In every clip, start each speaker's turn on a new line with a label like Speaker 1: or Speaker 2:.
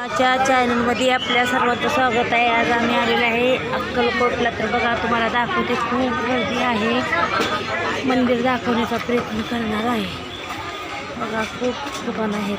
Speaker 1: आजच्या चॅनलमध्ये आपल्या सर्वांचं स्वागत आहे. आज आम्ही आलेलो आहे अक्कलकोटला. तर बघा तुम्हाला दाखवते खूप गर्दी आहे. मंदिर दाखवण्याचा प्रयत्न करणार आहे. बघा खूप दुकान आहेत.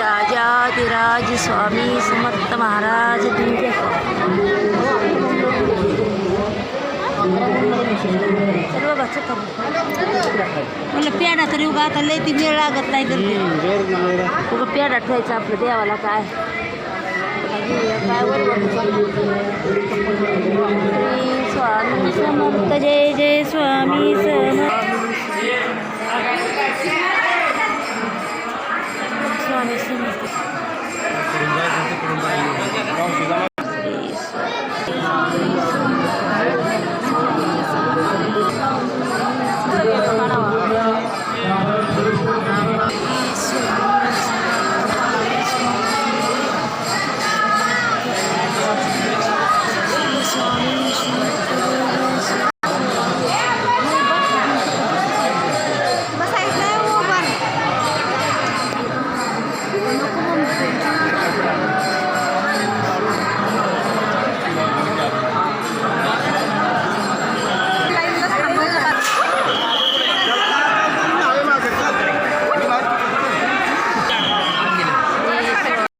Speaker 1: राजाधिराज स्वामी समर्थ महाराज म्हणलं पेढा तरी उगा आता लय ती वेळ लागत नाही तर उगा पेढा ठेवायचा आपलं देवाला काय? स्वामी समर्थ जय जय स्वामी समर्थ स्वामी समर्थ